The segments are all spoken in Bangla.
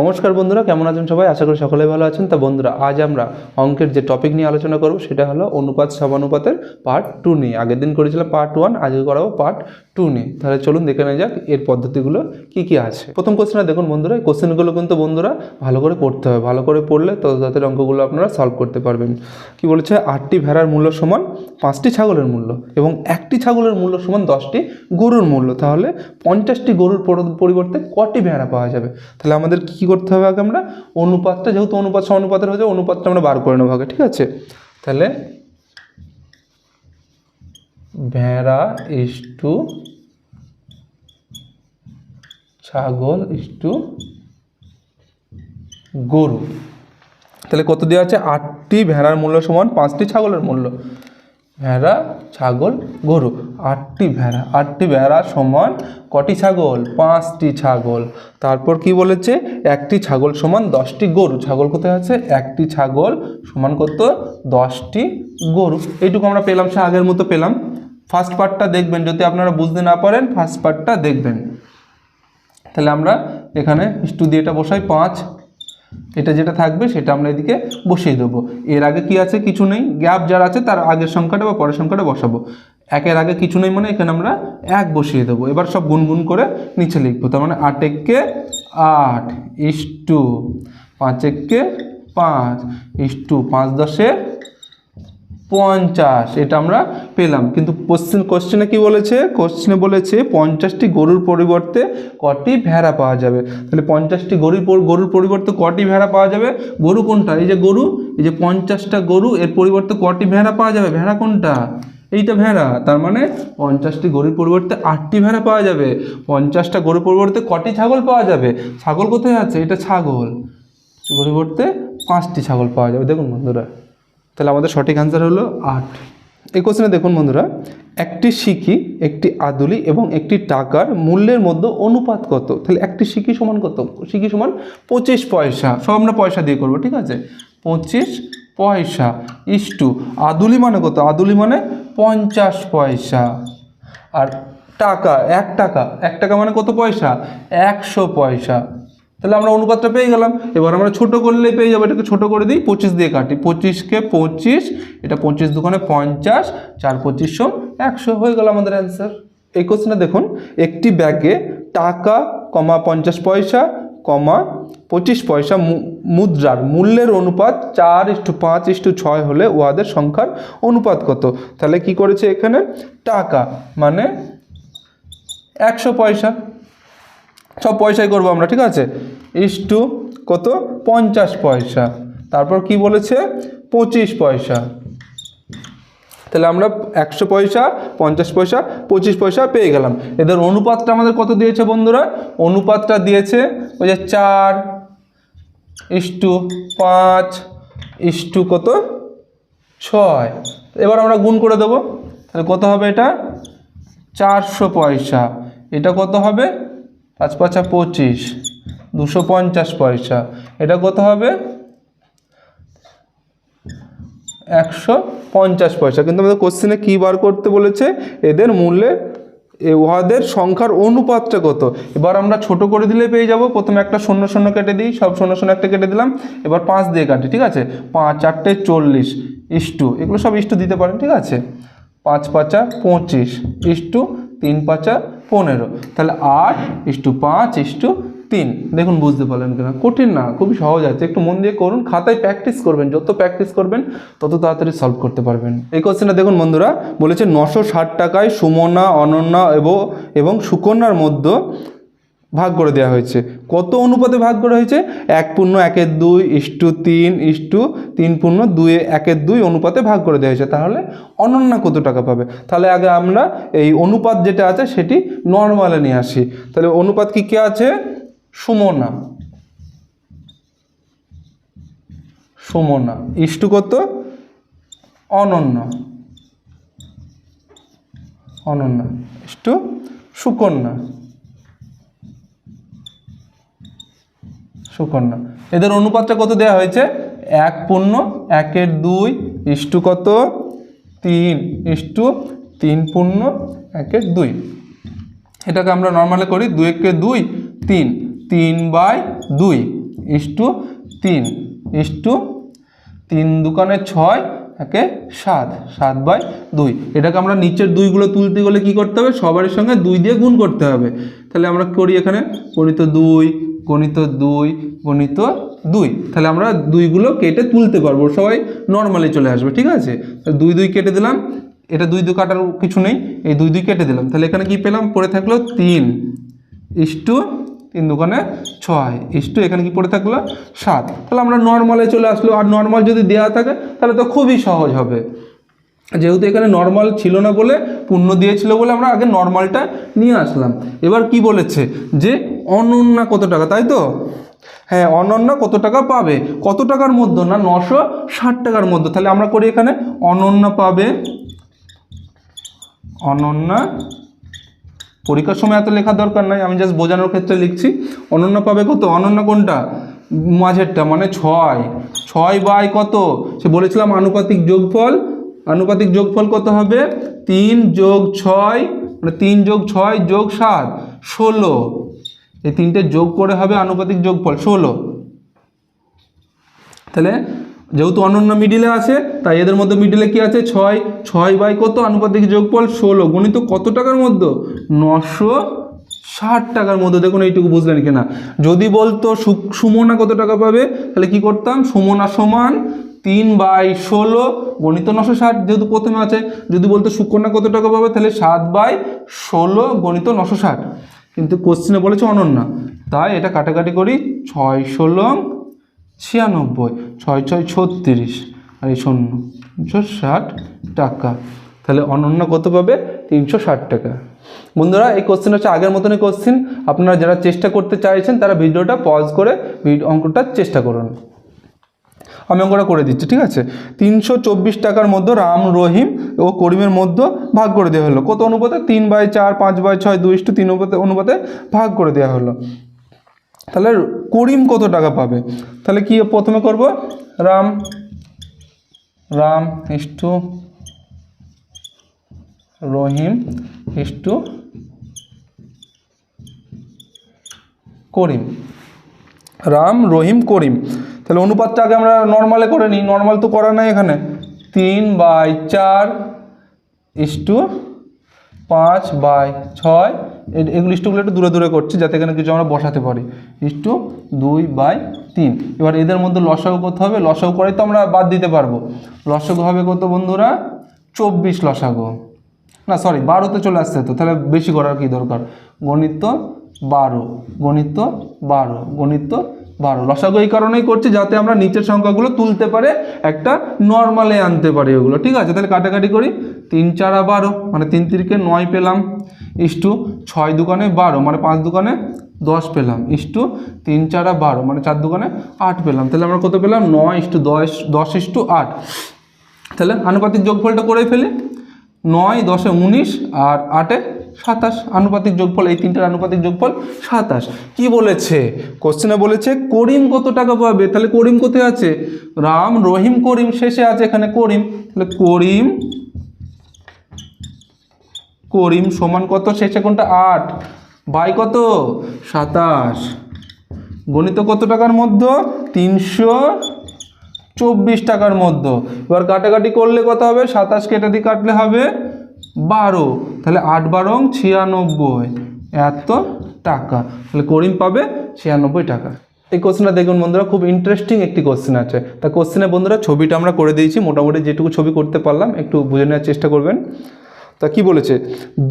নমস্কার বন্ধুরা, কেমন আছেন সবাই? আশা করি সকলে ভালো আছেন। তা বন্ধুরা, আজ আমরা অঙ্কের যে টপিক নিয়ে আলোচনা করব, সেটা হলো অনুপাত, সমানুপাতের পার্ট টু নিয়ে। আগের দিন করেছিলাম পার্ট ওয়ান আজকে করাবো পার্ট টু নিয়ে। তাহলে চলুন দেখে নেওয়া যাক, এর পদ্ধতিগুলো কি কি আছে। প্রথম কোশ্চেনটা দেখুন বন্ধুরা, এই কোশ্চেনগুলো কিন্তু বন্ধুরা ভালো করে পড়তে হবে। ভালো করে পড়লে তো তাদের অঙ্কগুলো আপনারা সলভ করতে পারবেন। কি বলেছে? আটটি ভেড়ার মূল্য সমান পাঁচটি ছাগলের মূল্য এবং একটি ছাগলের মূল্য সমান দশটি গরুর মূল্য। তাহলে পঞ্চাশটি গরুর পরিবর্তে কটি ভেড়া পাওয়া যাবে? তাহলে আমাদের কী করতে হবে আগে আমরা? অনুপাতটা, যেহেতু অনুপাত সমানুপাতের হয়ে যায়, অনুপাতটা আমরা বার করে নেব আগে, ঠিক আছে? তাহলে ভেড়া ইস টু ছাগল ইস টু গরু। তাহলে কত দেওয়া আছে? আটটি ভেড়ার মূল্য সমান পাঁচটি ছাগলের মূল্য। ভেড়া, ছাগল, গরু। আটটি ভেড়া। আটটি ভেড়া সমান কটি ছাগল? পাঁচটি ছাগল। তারপর কি বলেছে? একটি ছাগল সমান দশটি গরু। ছাগল কোথায় আছে? একটি ছাগল সমান কত? দশটি গরু। এইটুকু আমরা পেলাম, সে আগের মতো পেলাম। ফার্স্ট পার্টটা দেখবেন, যদি আপনারা বুঝতে না পারেন ফার্স্ট পার্টটা দেখবেন। তাহলে আমরা এখানে স্টু দিয়ে বসাই, পাঁচ এটা যেটা থাকবে সেটা আমরা এদিকে বসিয়ে দেবো। এর আগে কি আছে? কিছু নেই। গ্যাপ যার আছে তার আগের সংখ্যাটা বা পরের সংখ্যাটা বসাবো। একের আগে কিছু নেই মানে এখানে আমরা এক বসিয়ে দেবো। এবার সব গুনগুন করে নিচে লিখব। তার মানে আট এককে আট ইস টু পাঁচ এককে পাঁচ। ইস টু পাঁচ দশে পঞ্চাশ, এটা আমরা পেলাম। কিন্তু কোশ্চেন কোশ্চেনে কি বলেছে? কোশ্চেনে বলেছে পঞ্চাশটি গরুর পরিবর্তে কটি ভেড়া পাওয়া যাবে? তাহলে পঞ্চাশটি গরুর গরুর পরিবর্তে কটি ভেড়া পাওয়া যাবে? গরু কোনটা? এই যে গরু, এই যে পঞ্চাশটা গরু, এর পরিবর্তে কটি ভেড়া পাওয়া যাবে? ভেড়া কোনটা? এইটা ভেড়া। তার মানে পঞ্চাশটি গরুর পরিবর্তে আটটি ভেড়া পাওয়া যাবে। পঞ্চাশটা গরুর পরিবর্তে কটি ছাগল পাওয়া যাবে? ছাগল কোথায় আছে? এটা ছাগল। পরিবর্তে পাঁচটি ছাগল পাওয়া যাবে। দেখুন বন্ধুরা। তাহলে আমাদের সঠিক অ্যান্সার হলো আট। এই কোশ্চেনে দেখুন বন্ধুরা, একটি সিকি, একটি আদুলি এবং একটি টাকার মূল্যের মধ্যে অনুপাত কত? তাহলে একটি সিকি সমান কত? সিকি সমান পঁচিশ পয়সা। সব আমরা পয়সা দিয়ে করব, ঠিক আছে? পঁচিশ পয়সা ইস্টু আদুলি মানে কত? আদুলি মানে পঞ্চাশ পয়সা। আর টাকা, এক টাকা। এক টাকা মানে কত পয়সা? একশো পয়সা। তাহলে আমরা অনুপাতটা পেয়ে গেলাম। এবার আমরা ছোট করলেই পেয়ে যাব। এটাকে ছোট করে দিই, পঁচিশ দিয়ে কাটি। পঁচিশকে পঁচিশ, এটা পঁচিশ দোকানে পঞ্চাশ, চার পঁচিশশো, একশো হয়ে গেল আমাদের অ্যান্সার এই কোশ্চেনে দেখুন, একটি ব্যাগে টাকা, কমা পঞ্চাশ পয়সা, কমা পঁচিশ পয়সা মুদ্রার মূল্যের অনুপাত চার ইস্টু পাঁচ ইস্টু ছয় হলে উহাদের সংখ্যার অনুপাত কত? তাহলে কি করেছে এখানে? টাকা মানে একশো পয়সা। সব পয়সাই করব আমরা, ঠিক আছে? ইস টু কত? পঞ্চাশ পয়সা। তারপর কি বলেছে? পঁচিশ পয়সা। তাহলে আমরা একশো পয়সা, পঞ্চাশ পয়সা, পঁচিশ পয়সা পেয়ে গেলাম। এদের অনুপাতটা আমাদের কত দিয়েছে বন্ধুরা? অনুপাতটা দিয়েছে ওই যে চার ইস্টু পাঁচ ইস্টু কত? ছয়। এবার আমরা গুণ করে দেবো। তাহলে কত হবে এটা? চারশো পয়সা। এটা কত হবে? পাঁচ পাঁচা পঁচিশ, দুশো পঞ্চাশ পয়সা। এটা কত হবে? একশো পঞ্চাশ পয়সা। কিন্তু আমাদের কোশ্চেনে কী বার করতে বলেছে? এদের মূল্যে উহাদের সংখ্যার অনুপাতটা কত? এবার আমরা ছোট করে দিলে পেয়ে যাব। প্রথমে একটা শূন্য শূন্য কেটে দিই। সব শূন্য শূন্য একটা কেটে দিলাম। এবার পাঁচ দিয়ে কাটি, ঠিক আছে? পাঁচ চারটে চল্লিশ ইস্টু এগুলো সব ইস্টু দিতে পারেন, ঠিক আছে? পাঁচ পাঁচা পঁচিশ ইস্টু তিন পাঁচা পনেরো। তাহলে আট ইস্টু পাঁচ ইস্টু তিন। দেখুন, বুঝতে পারলেন কিনা? কঠিন না, খুবই সহজ আছে। একটু মন দিয়ে করুন, খাতায় প্র্যাকটিস করবেন, যত প্র্যাকটিস করবেন, তত তাড়াতাড়ি সলভ করতে পারবেন। এই কোশ্চেনটা দেখুন বন্ধুরা, বলেছে নশো ষাট টাকায় সুমনা, অনন্যা এবং এবং সুকন্যার মধ্যে ভাগ করে দেওয়া হয়েছে। কত অনুপাতে ভাগ করা হয়েছে? এক পূর্ণ একের দুই ইস্টু তিন ইস্টু তিন পূর্ণ দুই একের দুই অনুপাতে ভাগ করে দেওয়া হয়েছে। তাহলে অনন্যা কত টাকা পাবে? তাহলে আগে আমরা এই অনুপাত যেটা আছে সেটি নর্মালে নিয়ে আসি। তাহলে অনুপাত কি, কে আছে? সুমনা। সুমনা। ইস্টু কত? Ananya. Ananya. Is to Sukanya. Sukanya. এদের অনুপাতটা কত দেওয়া হয়েছে? এক পূর্ণ, একের দুই ইষ্টু কত? তিন। ইষ্টু তিন পূর্ণ, একের দুই। এটাকে আমরা নর্মালি করি দুই একে দুই, তিন। তিন বাই দুই ইষ্টু তিন। ইষ্টু তিন দোকানে ছয় একে সাত সাত বাই দুই। এটাকে আমরা নিচের দুইগুলো তুলতে গেলে কি করতে হবে? সবার সঙ্গে দুই দিয়ে গুণ করতে হবে। তাহলে আমরা করি এখানে গণিত দুই গণিত দুই গণিত দুই। তাহলে আমরা দুইগুলো কেটে তুলতে পারব। সবাই নর্মালি চলে আসবে, ঠিক আছে? দুই দুই কেটে দিলাম। এটা দুই দুই কাটার কিছু নেই। এই দুই দুই কেটে দিলাম। তাহলে এখানে কি পেলাম? পড়ে থাকল তিন। ইস টু তিন দোকানে ছয়। ইস টু এখানে কি পড়ে থাকল? সাত। তাহলে আমরা নর্মালে চলে আসলো। আর নর্মাল যদি দেওয়া থাকে, তাহলে তো খুবই সহজ হবে। যেহেতু এখানে নর্মাল ছিল না বলে, পূর্ণ দিয়েছিল বলে আমরা আগে নর্মালটা নিয়ে আসলাম। এবার কি বলেছে? যে অনন্যা কত টাকা, তাই তো? হ্যাঁ অনন্যা কত টাকা পাবে? কত টাকার মধ্যে না? নশো ষাট টাকার মধ্যে। তাহলে আমরা করি এখানে অনন্যা পাবে। অনন্যা পরীক্ষার সময় এত লেখার দরকার নাই, আমি জাস্ট বোঝানোর ক্ষেত্রে লিখছি। অনন্য পাবে কত? অনন্য কোনটা? মাঝেরটা মানে ছয়। ছয় বাই কত? সে বলেছিলাম আনুপাতিক যোগফল। আনুপাতিক যোগফল কত হবে? তিন যোগ ছয় মানে তিন যোগ ছয় যোগ সাত, ষোলো। এই তিনটে যোগ করে হবে আনুপাতিক যোগফল, ষোলো। তাহলে যেহেতু অনন্য মিডিলে আছে, তাই এদের মধ্যে মিডিলে কি আছে? ছয় ছয় বাই কত? আনুপাতিক যোগফল ষোলো। গণিত কত টাকার মধ্যে? নশো ষাট টাকার মধ্যে। দেখুন, এইটুকু বুঝলেন কিনা? যদি বলতো সুমনা কত টাকা পাবে? তাহলে কি করতাম? সুমনা সমান তিন বাই ষোলো। গণিত নশো ষাট যেহেতু প্রথমে আছে, যদি বলতো সুকন্যা কত টাকা পাবে? তাহলে সাত বাই ষোলো, গণিত নশো ষাট। কিন্তু কোশ্চেনে বলেছে অনন্যা। তাই এটা কাটাকাটি করি। ছয় ষোলো ছিয়ানব্বই ছয় ছয় ছত্রিশ। আর এই শূন্য তিনশো ষাট টাকা। তাহলে অনন্য কত পাবে? তিনশো ষাট টাকা। বন্ধুরা, এই কোশ্চেন হচ্ছে আগের মতনই কোশ্চেন আপনারা যারা চেষ্টা করতে চাইছেন, তারা ভিডিওটা পজ করে অঙ্কটা চেষ্টা করুন। আমি অঙ্কটা করে দিচ্ছি, ঠিক আছে? তিনশো চব্বিশ টাকার মধ্যে রাম, রহিম ও করিমের মধ্যে ভাগ করে দেওয়া হলো। কত অনুপাতে? তিন বাই চার, পাঁচ বাই ছয়, দুই ইস্টু তিন অনুপাতে অনুপাতে ভাগ করে দেওয়া হলো। তাহলে করিম কত টাকা পাবে? তাহলে কি প্রথমে করব? Ram Ram is to Rahim is to Karim. Ram, Rahim, Karim. তাহলে অনুপাতটা আগে আমরা নর্মালে করে নিই। নর্মাল তো করা নাই এখানে। তিন বাই চার ইস্টু পাঁচ বাই ছয় এগুলো ইস্টুগুলো একটু দূরে দূরে করছি যাতে এখানে কিছু আমরা বসাতে পারি। ইস্টু দুই বাই তিন। এবার এদের মধ্যে লসাগু করতে হবে। লসাগু করে তো আমরা বাদ দিতে পারব। লসাগু হবে কত বন্ধুরা? চব্বিশ লসাগু। না সরি বারোতে চলে আসছে তো, তাহলে বেশি করার কি দরকার? গণিত বারো গণিত বারো গণিত বারো। লসাগু এই কারণেই করছি যাতে আমরা নিচের সংখ্যাগুলো তুলতে পারে, একটা নর্মালে আনতে পারি ওগুলো ঠিক আছে? তাহলে কাটাকাটি করি। তিন চারা বারো মানে তিন তিরিকে নয় পেলাম। ইস্টু ছয় দোকানে বারো মানে পাঁচ দোকানে দশ পেলাম। ইস্টু তিন চারা বারো মানে চার দোকানে আট পেলাম। তাহলে আমরা কত পেলাম? নয় ইস্টু দশ দশ ইস্টু আট। তাহলে আনুপাতিক যোগফলটা করে ফেলি। নয়, দশে উনিশ আর আটে সাতাশ। আনুপাতিক যোগফল, এই তিনটার আনুপাতিক যোগফল সাতাশ। কি বলেছে? কোশ্চেনে বলেছে, করিম কত টাকা পাবে? তাহলে করিম কোথায় আছে? রাম, রহিম, করিম শেষে আছে এখানে করিম। তাহলে করিম করিম সমান কত? শেষে কোনটা? আট। বাই কত? সাতাশ। গণিত কত টাকার মধ্যে? তিনশো চব্বিশ টাকার মধ্যে। এবার কাটাকাটি করলে কত হবে? সাতাশ কেটে দিয়ে কাটলে হবে বারো। তাহলে আট বারং ছিয়ানব্বই। এত টাকা। তাহলে করিম পাবে ছিয়ানব্বই টাকা। এই কোশ্চেনটা দেখুন বন্ধুরা, খুব ইন্টারেস্টিং একটি কোশ্চেন আছে। তা কোশ্চেনে বন্ধুরা ছবিটা আমরা করে দিয়েছি। মোটামুটি যেটুকু ছবি করতে পারলাম, একটু বুঝে নেওয়ার চেষ্টা করবেন। তা কি বলেছে?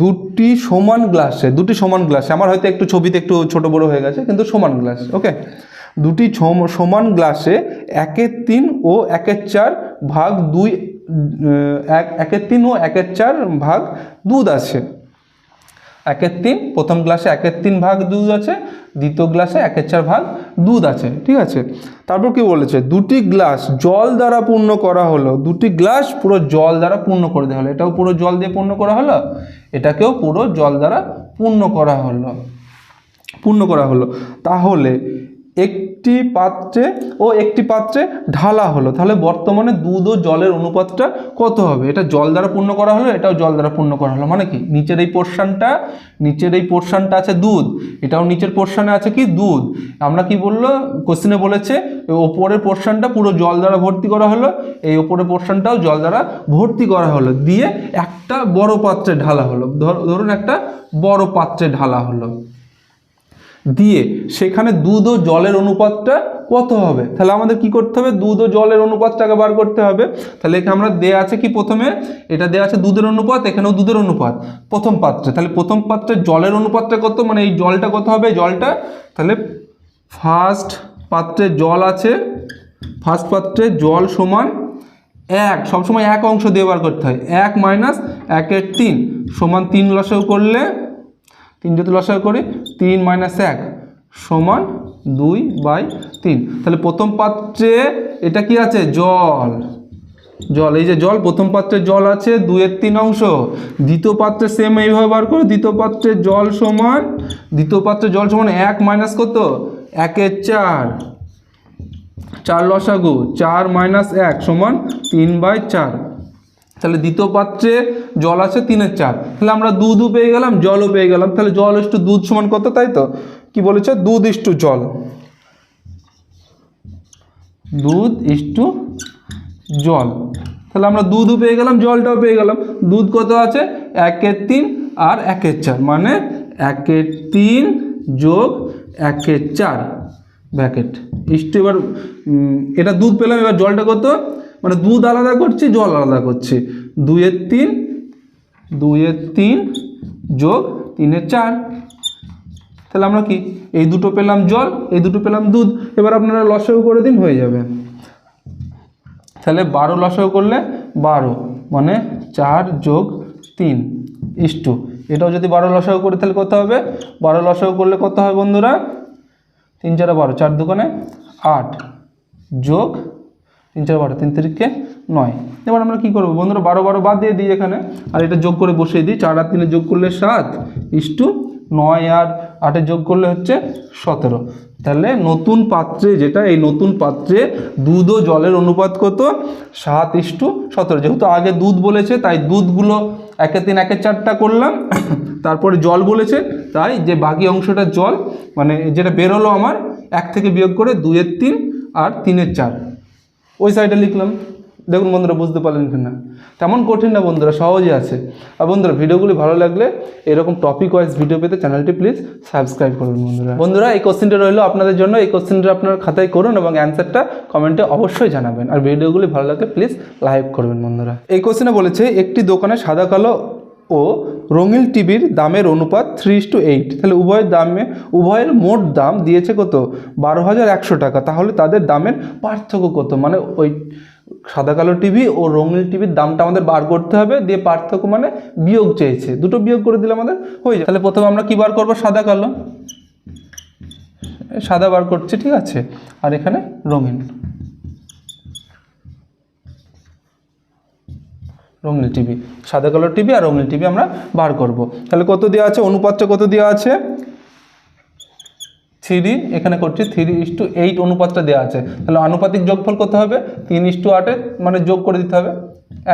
দুটি সমান গ্লাসে, দুটি সমান গ্লাসে, আমার হয়তো একটু ছবিতে একটু ছোট বড় হয়ে গেছে, কিন্তু সমান গ্লাস, ওকে? দুটি সমান গ্লাসে একের তিন ও একের চার ভাগ দুই এক, একের তিন ও একের চার ভাগ দুধ আছে। একের তিন, প্রথম গ্লাসে একের তিন ভাগ দুধ আছে, দ্বিতীয় গ্লাসে একের চার ভাগ দুধ আছে, ঠিক আছে? তারপর কি বলেছে? দুটি গ্লাস জল দ্বারা পূর্ণ করা হলো। দুটি গ্লাস পুরো জল দ্বারা পূর্ণ করে দেওয়া হলো। এটাও পুরো জল দিয়ে পূর্ণ করা হলো? এটাকেও পুরো জল দ্বারা পূর্ণ করা হলো। পূর্ণ করা হলো। তাহলে একটি পাত্রে ও একটি পাত্রে ঢালা হলো। তাহলে বর্তমানে দুধ ও জলের অনুপাতটা কত হবে? এটা জল দ্বারা পূর্ণ করা হলো, এটাও জল দ্বারা পূর্ণ করা হলো। মানে কি? নিচের এই পোর্শনটা নিচের এই পোর্শনটা আছে দুধ, এটাও নিচের পোর্শনে আছে কি? দুধ। আমরা কি বলল? কোশ্চেনে বলেছে ওপরের পোর্শনটা পুরো জল দ্বারা ভর্তি করা হলো, এই ওপরের পোর্শনটাও জল দ্বারা ভর্তি করা হলো। দিয়ে একটা বড় পাত্রে ঢালা হলো। ধর- ধরুন একটা বড় পাত্রে ঢালা হলো। দিয়ে সেখানে দুধ ও জলের অনুপাতটা কত হবে? তাহলে আমাদের কি করতে হবে? দুধ ও জলের অনুপাতটাকে বার করতে হবে। তাহলে এখানে আমরা দেয়া আছে কি প্রথমে? এটা দেয়া আছে দুধের অনুপাত, এখানেও দুধের অনুপাত। প্রথম পাত্রে, তাহলে প্রথম পাত্রে জলের অনুপাতটা কত? মানে এই জলটা কত হবে? জলটা? তাহলে ফার্স্ট পাত্রে জল আছে ফার্স্ট পাত্রে জল সমান এক। সবসময় এক অংশ দিয়ে বার করতে হয়। এক মাইনাস একের তিন সমান তিন লসেও করলে তিন যদি লসাগু করি, তিন মাইনাস এক সমান দুই বাই তিন। তাহলে প্রথম পাত্রে এটা কি আছে? জল। জল, এই যে জল, প্রথম পাত্রে জল আছে, দুইয়ের তিন অংশ। দ্বিতীয় পাত্রে সেম এইভাবে বার করো, দ্বিতীয় পাত্রে জল সমান, দ্বিতীয় পাত্রে জল সমান এক মাইনাস কত? একের চার। চার লসাগু, চার মাইনাস এক সমান তিন বাই চার। তাহলে দ্বিতীয় পাত্রে জল আছে তিনের চার। তাহলে আমরা দুধও পেয়ে গেলাম, জলও পেয়ে গেলাম। তাহলে জল ইস্টু দুধ সমান কত, তাই তো? কি বলেছে? দুধ ইস্টু জল। দুধ ইস্টু জল। তাহলে আমরা দুধও পেয়ে গেলাম, জলটাও পেয়ে গেলাম। দুধ কত আছে? একের তিন আর একের চার। মানে একের তিন যোগ একের চার। ব্যাকেট। ইস্টু এবার এটা দুধ পেলাম, এবার জলটা কত? মানে দুধ আলাদা করছি, জল আলাদা করছি। দুইয়ের তিন দুইয়ের তিন যোগ তিনের চার। তাহলে আমরা কি? এই দুটো পেলাম জল, এই দুটো পেলাম দুধ। এবার আপনারা লসাগু করে দিন, হয়ে যাবে। তাহলে বারো লসাগু করলে বারো মানে চার যোগ তিন ইস্টু এটাও যদি বারো লসাগু করে, তাহলে কত হবে? বারো লসাগু করলে কত হয় বন্ধুরা? তিন চারে বারো, চার দোকানে আট যোগ তিন চার বারো, তিন তারিখে নয়। এবার আমরা কি করব? বন্ধুরা, বারো বারো বাদ দিয়ে দিই এখানে। আর এটা যোগ করে বসিয়ে দিই। চার আর তিনে যোগ করলে সাত ইস্টু নয় আর আটে যোগ করলে হচ্ছে সতেরো। তাহলে নতুন পাত্রে যেটা, এই নতুন পাত্রে দুধ ও জলের অনুপাত কত? সাত ইস্টু সতেরো। যেহেতু আগে দুধ বলেছে, তাই দুধগুলো একে তিন, একে চারটা করলাম। তারপরে জল বলেছে, তাই যে বাকি অংশটা জল মানে যেটা বেরোলো আমার, এক থেকে বিয়োগ করে দুইয়ের তিন আর তিনের চার। ওই সাইডে লিখলাম। দেখুন বন্ধুরা, বুঝতে পারলেন কি না তেমন কঠিন না বন্ধুরা সহজে আছে। আর বন্ধুরা, ভিডিওগুলি ভালো লাগলে এরকম টপিক ওয়াইজ ভিডিও পেতে চ্যানেলটি প্লিজ সাবস্ক্রাইব করুন বন্ধুরা। বন্ধুরা, এই কোশ্চেনটা রইল আপনাদের জন্য। এই কোশ্চেনটা আপনার খাতায় করুন এবং অ্যান্সারটা কমেন্টে অবশ্যই জানাবেন। আর ভিডিওগুলি ভালো লাগলে প্লিজ লাইক করবেন বন্ধুরা। এই কোশ্চেনে বলেছে, একটি দোকানে সাদা কালো ও রঙিন টিভির দামের অনুপাত থ্রি টু এইট তাহলে উভয়ের দামে, উভয়ের মোট দাম দিয়েছে কত? বারো হাজার একশো টাকা। তাহলে তাদের দামের পার্থক্য কত? মানে ওই সাদা কালো টিভি ও রঙিন টিভির দামটা আমাদের বার করতে হবে। দিয়ে পার্থক্য মানে বিয়োগ চেয়েছে দুটো বিয়োগ করে দিলে আমাদের হয়ে যায়। তাহলে প্রথমে আমরা কী বার করব? সাদা কালো। সাদা বার করছি, ঠিক আছে। আর এখানে রঙিন। রঙিন টিভি, সাদা কালার টিভি আর রঙিন টিভি আমরা বার করব। তাহলে কত দেওয়া আছে? অনুপাতটা কত দেওয়া আছে? থ্রি এখানে করছি থ্রি ইস টু এইট অনুপাতটা দেওয়া আছে। তাহলে আনুপাতিক যোগফল কত হবে? তিন ইস টু আটে মানে যোগ করে দিতে হবে,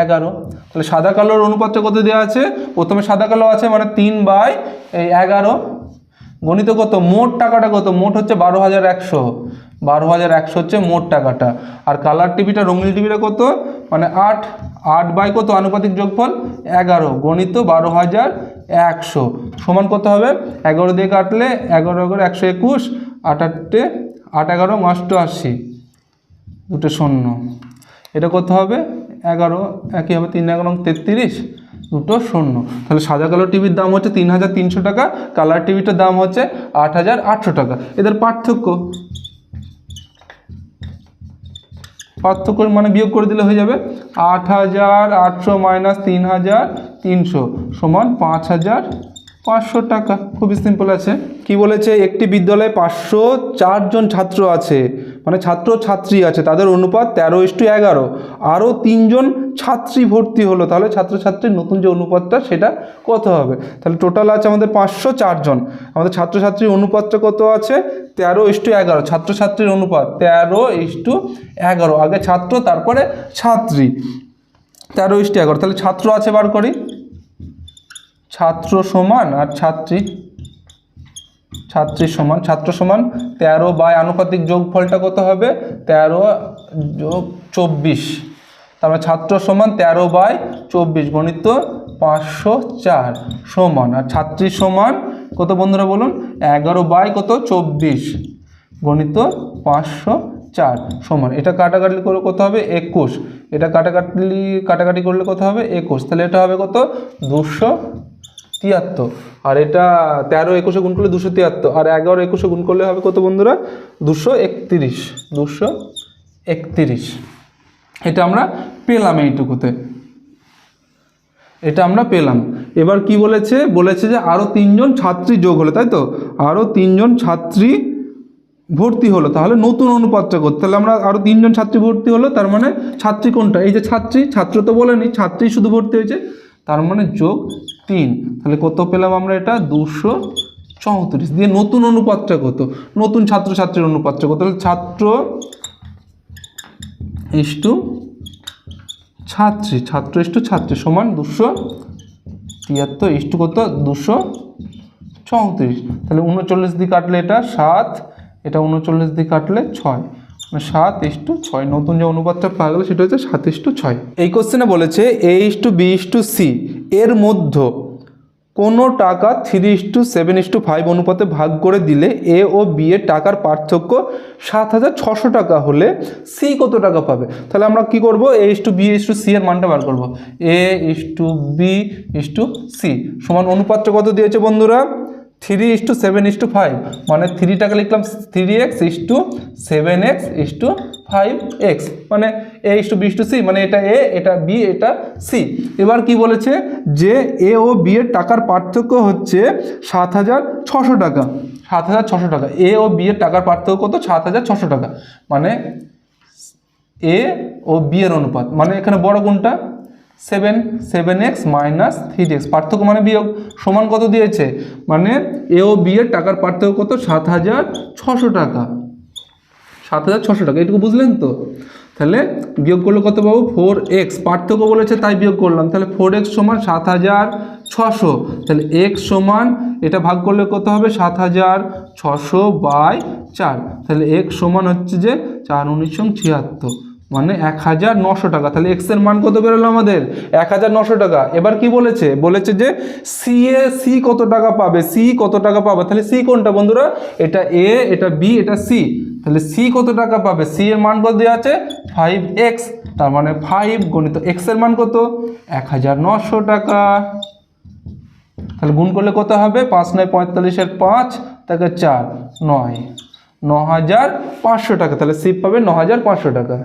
এগারো। তাহলে সাদা কালোর অনুপাতটা কত দেওয়া আছে? প্রথমে সাদা কালো আছে মানে তিন বাই এই এগারো। গণিত কত? মোট টাকাটা কত? মোট হচ্ছে বারো হাজার একশো। বারো হাজার একশো হচ্ছে মোট টাকাটা। আর কালার টিভিটা রঙিন টিভিটা কত? মানে আট। আট বাই কত? আনুপাতিক যোগফল এগারো। গণিত বারো হাজার একশো। সমান কত হবে? এগারো দিয়ে কাটলে এগারো এগারো একশো একুশ, আট আট এগারো অষ্টআশি। দুটো শূন্য। এটা কত হবে? এগারো, একই হবে তিন এগারো তেত্রিশ। দুটো শূন্য। তাহলে সাদা কালো টিভির দাম হচ্ছে তিন হাজার তিনশো টাকা, কালার টিভিটার দাম হচ্ছে আট হাজার আটশো টাকা। এদের পার্থক্য? পার্থক্য মানে বিয়োগ করে দিলে হয়ে যাবে আট হাজার আটশো মাইনাস তিন হাজার তিনশো সমান পাঁচ হাজার পাঁচশো টাকা। খুবই সিম্পল আছে। কি বলেছে? একটি বিদ্যালয়ে পাঁচশো চারজন ছাত্র আছে। মানে ছাত্র ছাত্রী আছে, তাদের অনুপাত তেরো ইস্টু এগারো। আরও তিনজন ছাত্রী ভর্তি হলো, তাহলে ছাত্রছাত্রীর নতুন যে অনুপাতটা সেটা কত হবে? তাহলে টোটাল আছে আমাদের পাঁচশো চারজন আমাদের ছাত্রছাত্রীর অনুপাতটা কত আছে? তেরো ইস্টু এগারো। ছাত্রছাত্রীর অনুপাত তেরো ইস্টু এগারো। আগে ছাত্র, তারপরে ছাত্রী। তেরো ইস্টু এগারো। তাহলে ছাত্র আছে বার করি। ছাত্র সমান আর ছাত্রী ছাত্রী সমান, ছাত্র সমান তেরো বাই আনুপাতিক যোগফলটা কত হবে? তেরো যোগ চব্বিশ। তারপরে ছাত্র সমান তেরো বাই চব্বিশ গণিত পাঁচশো চার সমান। আর ছাত্রী সমান কত বন্ধুরা বলুন? এগারো বাই কত? চব্বিশ গণিত পাঁচশো চার সমান। এটা কাটাকাটি করে কত হবে? একুশ। এটা কাটাকাটি কাটাকাটি করলে কত হবে? একুশ। তাহলে এটা হবে কত? দুশো তিয়াত্তর। আর এটা তেরো একুশে গুণ করলে দুশো তিয়াত্তর। আর এগারো একুশে গুণ করলে হবে কত বন্ধুরা? দুশো একত্রিশ। দুশো একত্রিশ। এটা আমরা পেলাম এইটুকুতে। এটা আমরা পেলাম। এবার কি বলেছে? বলেছে যে আরও তিনজন ছাত্রী যোগ হলো, তাই তো? আরও তিনজন ছাত্রী ভর্তি হলো। তাহলে নতুন অনুপাতটা করতে। তাহলে আমরা আরও তিনজন ছাত্রী ভর্তি হলো, তার মানে ছাত্রী কোনটা? এই যে ছাত্রী, ছাত্র তো বলেনি, ছাত্রী শুধু ভর্তি হয়েছে। তার মানে যোগ তিন। তাহলে কত পেলাম আমরা এটা? দুশো চৌত্রিশ। দিয়ে নতুন অনুপাতটা কত? নতুন ছাত্র ছাত্রছাত্রীর অনুপাতটা কত? তাহলে ছাত্র ইস্টু ছাত্রী। ছাত্র ইস্টু ছাত্রী সমান দুশো তিয়াত্তর। ইস্টু কত? দুশো চৌত্রিশ। তাহলে উনচল্লিশ দিয়ে কাটলে এটা সাত। এটা উনচল্লিশ দিয়ে কাটলে ছয়। মানে সাত ইস্টু ছয়। নতুন যে অনুপাতটা পাওয়া গেলো সেটা হচ্ছে সাত ইস্টু ছয়। এই কোশ্চেনে বলেছে A is to B is to C এর মধ্য কোনো টাকা three is to seven is to five অনুপাতে ভাগ করে দিলে এ ও বি এর টাকার পার্থক্য সাত হাজার ছশো টাকা হলে সি কত টাকা পাবে তাহলে আমরা কি করব A is to B is to C এর মানটা বার করব A is to B is to C সমান অনুপাতটা কত দিয়েছে বন্ধুরা three is to seven is to five মানে থ্রি টাকা লিখলাম three x is to seven x is to five x মানে A is to B to C মানে এটা এ এটা বি এটা সি এবার কি বলেছে? যে এ ও বি এর টাকার পার্থক্য হচ্ছে সাত হাজার ছশো টাকা। সাত হাজার ছশো টাকা। এ ও বি এর টাকার পার্থক্য কত? সাত হাজার ছশো টাকা। মানে এ ও বি এর অনুপাত। মানে এখানে বড় কোনটা seven seven x minus three x. পার্থক্য মানে বিয়োগ। সমান কত দিয়েছে? মানে এ ও বি এর টাকার পার্থক্য কত? সাত হাজার ছশো টাকা। সাত হাজার ছশো টাকা। এটুকু বুঝলেন তো? তাহলে বিয়োগ করলে কত পাবো ফোর এক্স পার্থক্য বলেছে, তাই বিয়োগ করলাম। তাহলে ফোর এক্স সমান সাত হাজার ছশো। তাহলে এক্স সমান, এটা ভাগ করলে কত হবে? সাত হাজার ছশো বাই চার। তাহলে এক্স সমান হচ্ছে যে চার উনিশশো ছিয়াত্তর। মানে এক হাজার নশো টাকা। তাহলে এক্সের মান কত বেরোলো আমাদের? এক হাজার নশো টাকা। এবার কি বলেছে? বলেছে যে সি এ সি কত টাকা পাবে? সি কত টাকা পাবে? তাহলে সি কোনটা বন্ধুরা? এটা এ এটা বি এটা সি তাহলে সি কত টাকা পাবে? সি এর মান কত দেওয়া আছে? ফাইভ এক্স তার মানে ফাইভ গণিত এক্সের মান কত? এক হাজার নশো টাকা। তাহলে গুণ করলে কত হবে? পাঁচ নয় পঁয়তাল্লিশের পাঁচ, তাকে চার, নয়। ন হাজার পাঁচশো টাকা। তাহলে সিপ পাবে ন হাজার পাঁচশো টাকা।